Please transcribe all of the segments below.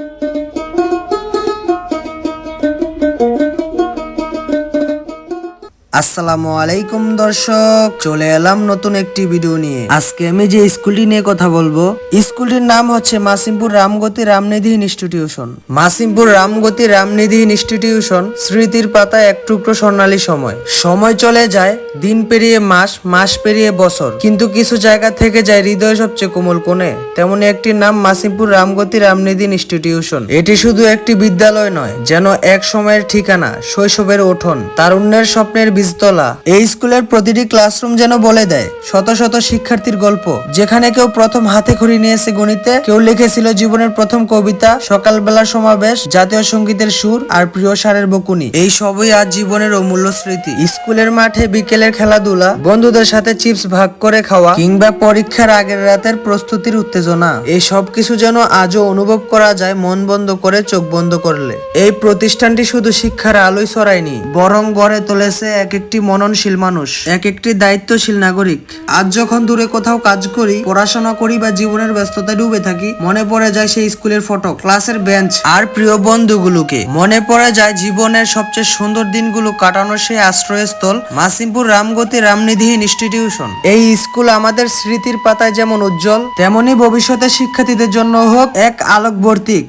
thank you. আসসালামু আলাইকুম, দর্শক। চলে এলাম নতুন একটি ভিডিও নিয়ে। আজকে আমি যে স্কুলটি নিয়ে কথা বলব, স্কুলটির নাম হচ্ছে মাসিমপুর রামগতি রামনিধি ইনস্টিটিউশন মাসিমপুর রামগতি রামনিধি ইনস্টিটিউশন স্মৃতির পাতায় এক টুকরো স্বর্ণালী সময়। সময় চলে যায়, দিন পেরিয়ে মাস মাস পেরিয়ে বছর। কিন্তু কিছু জায়গা থেকে যায় হৃদয় সবচেয়ে কোমল কোণে। তেমনি একটি নাম মাসিমপুর রামগতি রামনিধি ইনস্টিটিউশন এটি শুধু একটি বিদ্যালয় নয়, যেন এক সময়ের ঠিকানা, শৈশবের ওঠন, তারুণ্যের স্বপ্নের বীজতলা। এই স্কুলের প্রতিটি ক্লাসরুম যেন বলে দেয়, শত শত শিক্ষার্থীর গল্প। যেখানে কেউ প্রথম হাতে খড়ি নিয়েছে গণিতে, কেউ লিখেছিল জীবনের প্রথম কবিতা, সকালবেলার সমাবেশ, জাতীয় সঙ্গীতের সুর আর প্রিয় সারের বকুনি। এই সবই আজ জীবনের অমূল্য স্মৃতি। স্কুলের মাঠে বিকেলের খেলাধুলা, বন্ধুদের সাথে চিপস ভাগ করে খাওয়া, কিংবা পরীক্ষার আগের রাতের প্রস্তুতির উত্তেজনা। এই সব কিছু যেন আজও অনুভব করা যায় মন বন্ধ করে চোখ বন্ধ করলে। এই প্রতিষ্ঠানটি শুধু শিক্ষার আলোয় ছড়ায়নি, বরং গড়ে তুলেছে এক একটি মননশীল মানুষ এক একটি দায়িত্বশীল নাগরিক। আজ যখন দূরে কোথাও কাজ করি, পড়াশোনা করি বা জীবনের ব্যস্ততায় ডুবে থাকি, মনে পড়ে যায় সেই স্কুলের ফটো, ক্লাসের বেঞ্চ আর প্রিয় বন্ধুগুলোকে। মনে পড়ে যায় জীবনের সবচেয়ে সুন্দর দিনগুলো কাটানোর সেই আশ্রয়স্থল, মাসিমপুর রামগতি রামনিধি ইনস্টিটিউশন। এই স্কুল আমাদের স্মৃতির পাতায় যেমন উজ্জ্বল, তেমনি ভবিষ্যতে শিক্ষার্থীদের জন্য হোক এক আলোকবর্তিক।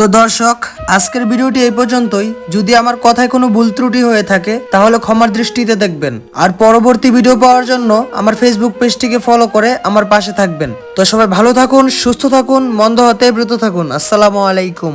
তো দর্শক, আজকের ভিডিওটি এই পর্যন্তই। যদি আমার কথায় কোনো ভুল ত্রুটি হয়ে থাকে, তাহলে ক্ষমার দৃষ্টিতে দেখবেন। আর পরবর্তী ভিডিও পাওয়ার জন্য আমার ফেসবুক পেজটিকে ফলো করে আমার পাশে থাকবেন। তো সবাই ভালো থাকুন, সুস্থ থাকুন, মন্দ হতে ব্রত থাকুন। আসসালামু আলাইকুম।